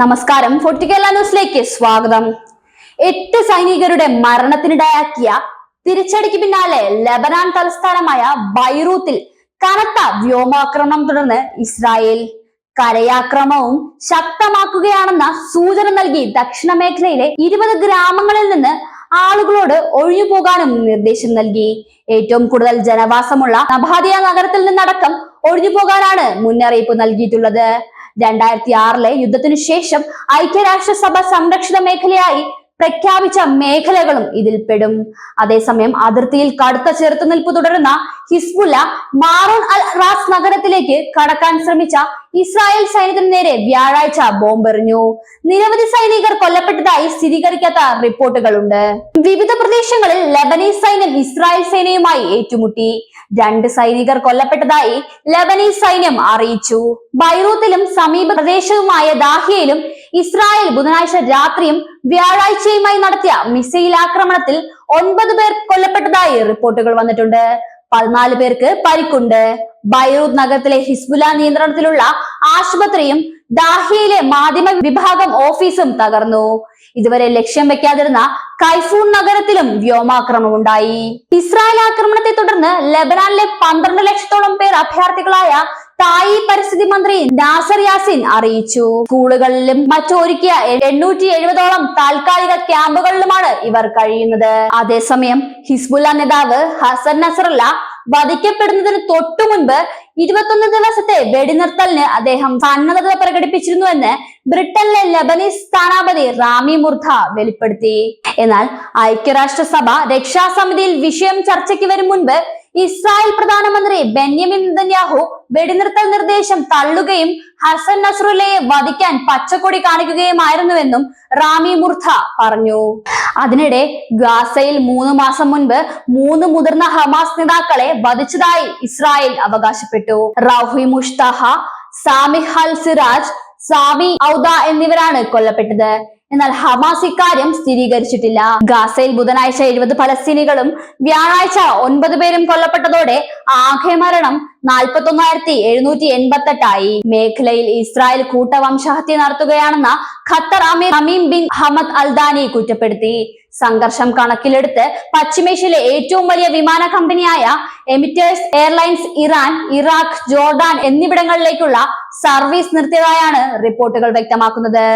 നമസ്കാരം. ഫോർട്ടിക്കേല ന്യൂസിലേക്ക് സ്വാഗതം. എട്ട് സൈനികരുടെ മരണത്തിനിടയാക്കിയ തിരിച്ചടിക്ക് പിന്നാലെ ലബനാൻ തലസ്ഥാനമായ ബൈറൂത്തിൽ കനത്ത വ്യോമാക്രമണം തുടർന്ന് ഇസ്രായേൽ കരയാക്രമവും ശക്തമാക്കുകയാണെന്ന സൂചന നൽകി ദക്ഷിണ മേഖലയിലെ ഇരുപത് ഗ്രാമങ്ങളിൽ നിന്ന് ആളുകളോട് ഒഴിഞ്ഞു പോകാനും നിർദ്ദേശം നൽകി. ഏറ്റവും കൂടുതൽ ജനവാസമുള്ള നബാദിയ നഗരത്തിൽ നിന്നടക്കം ഒഴിഞ്ഞു പോകാനാണ് മുന്നറിയിപ്പ് നൽകിയിട്ടുള്ളത്. രണ്ടായിരത്തി ആറിലെ യുദ്ധത്തിനു ശേഷം ഐക്യരാഷ്ട്രസഭ സംരക്ഷിത മേഖലയായി പ്രഖ്യാപിച്ച മേഖലകളും ഇതിൽപ്പെടും. അതേസമയം അതിർത്തിയിൽ കടുത്ത ചെറുത്തുനിൽപ്പ് തുടരുന്ന ഹിസ്ബുല്ല മാറൂൺ അൽ റാസ് നഗരത്തിലേക്ക് കടക്കാൻ ശ്രമിച്ച ഇസ്രായേൽ സൈന്യത്തിന് നേരെ വ്യാഴാഴ്ച ബോംബെറിഞ്ഞു. നിരവധി സൈനികർ കൊല്ലപ്പെട്ടതായി സ്ഥിരീകരിക്കാത്ത റിപ്പോർട്ടുകളുണ്ട്. വിവിധ പ്രദേശങ്ങളിൽ ലബനീസ് സൈന്യം ഇസ്രായേൽ സേനയുമായി ഏറ്റുമുട്ടി. രണ്ട് സൈനികർ കൊല്ലപ്പെട്ടതായി ലബനീസ് സൈന്യം അറിയിച്ചു. ബൈറൂത്തിലും സമീപ പ്രദേശവുമായ ദാഹിയയിലും ഇസ്രായേൽ ബുധനാഴ്ച രാത്രിയും വ്യാഴാഴ്ചയുമായി നടത്തിയ മിസൈൽ ആക്രമണത്തിൽ ഒൻപത് പേർ കൊല്ലപ്പെട്ടതായി റിപ്പോർട്ടുകൾ വന്നിട്ടുണ്ട്. പതിനാല് പേർക്ക് പരിക്കുണ്ട്. ബൈറൂത്ത് നഗരത്തിലെ ഹിസ്ബുല നിയന്ത്രണത്തിലുള്ള ആശുപത്രിയും ദാഹിയയിലെ മാധ്യമ വിഭാഗം ഓഫീസും തകർന്നു. ഇതുവരെ ലക്ഷ്യം വെക്കാതിരുന്ന കൈഫൂൺ നഗരത്തിലും വ്യോമാക്രമണം ഉണ്ടായി. ഇസ്രായേൽ ആക്രമണത്തെ തുടർന്ന് ലബനാനിലെ പന്ത്രണ്ട് ലക്ഷത്തോളം പേർ അഭയാർത്ഥികളായ തായി പരിസ്ഥിതി മന്ത്രി നാസർ യാസിൻ അറിയിച്ചു. സ്കൂളുകളിലും മറ്റൊരുക്കിയ എണ്ണൂറ്റി എഴുപതോളം താൽക്കാലിക ക്യാമ്പുകളിലുമാണ് ഇവർ കഴിയുന്നത്. അതേസമയം ഹിസ്ബുല്ല നേതാവ് ഹസൻ നസറുല്ല വധിക്കപ്പെടുന്നതിന് തൊട്ടു മുൻപ് ഇരുപത്തൊന്ന് ദിവസത്തെ വെടിനിർത്തലിന് അദ്ദേഹം സന്നദ്ധത പ്രകടിപ്പിച്ചിരുന്നുവെന്ന് ബ്രിട്ടനിലെ ലബനീസ് സ്ഥാനാപതി റാമി മുർധ വെളിപ്പെടുത്തി. എന്നാൽ ഐക്യരാഷ്ട്രസഭ രക്ഷാസമിതിയിൽ വിഷയം ചർച്ചയ്ക്ക് വരും മുൻപ് ഇസ്രായേൽ പ്രധാനമന്ത്രി ബെന്യമിൻ നെതന്യാഹു വെടിനിർത്തൽ നിർദ്ദേശം തള്ളുകയും ഹസൻ നസ്രുല്ലയെ വധിക്കാൻ പച്ചക്കൊടി കാണിക്കുകയുമായിരുന്നുവെന്നും റാമി മുർധ പറഞ്ഞു. അതിനിടെ ഗാസയിൽ മൂന്ന് മാസം മുൻപ് മൂന്ന് മുതിർന്ന ഹമാസ് നേതാക്കളെ വധിച്ചതായി ഇസ്രായേൽ അവകാശപ്പെട്ടു. റൗഹി മുഷ്താഹ സാമിഹ് അൽ സിറാജ് സാമി ഔദ എന്നിവരാണ് കൊല്ലപ്പെട്ടത്. എന്നാൽ ഹമാസ് ഇക്കാര്യം സ്ഥിരീകരിച്ചിട്ടില്ല. ഗാസയിൽ ബുധനാഴ്ച എഴുപത് ഫലസ്തീനികളും വ്യാഴാഴ്ച ഒൻപത് പേരും കൊല്ലപ്പെട്ടതോടെ ആകെ മരണം നാൽപ്പത്തി ഒന്നായിരത്തി എഴുന്നൂറ്റി എൺപത്തെട്ടായി. മേഖലയിൽ ഇസ്രായേൽ കൂട്ടവംശഹത്യ നടത്തുകയാണെന്ന ഖത്തർ അമീർ ഹമീം ബിൻ ഹമദ് അൽദാനി കുറ്റപ്പെടുത്തി. സംഘർഷം കണക്കിലെടുത്ത് പശ്ചിമേഷ്യയിലെ ഏറ്റവും വലിയ വിമാന കമ്പനിയായ Emirates airlines Iran Iraq Jordan എന്നിവിടങ്ങളിലേക്കുള്ള service നിർത്തിയതായാണ് റിപ്പോർട്ടുകൾ വ്യക്തമാക്കുന്നത്.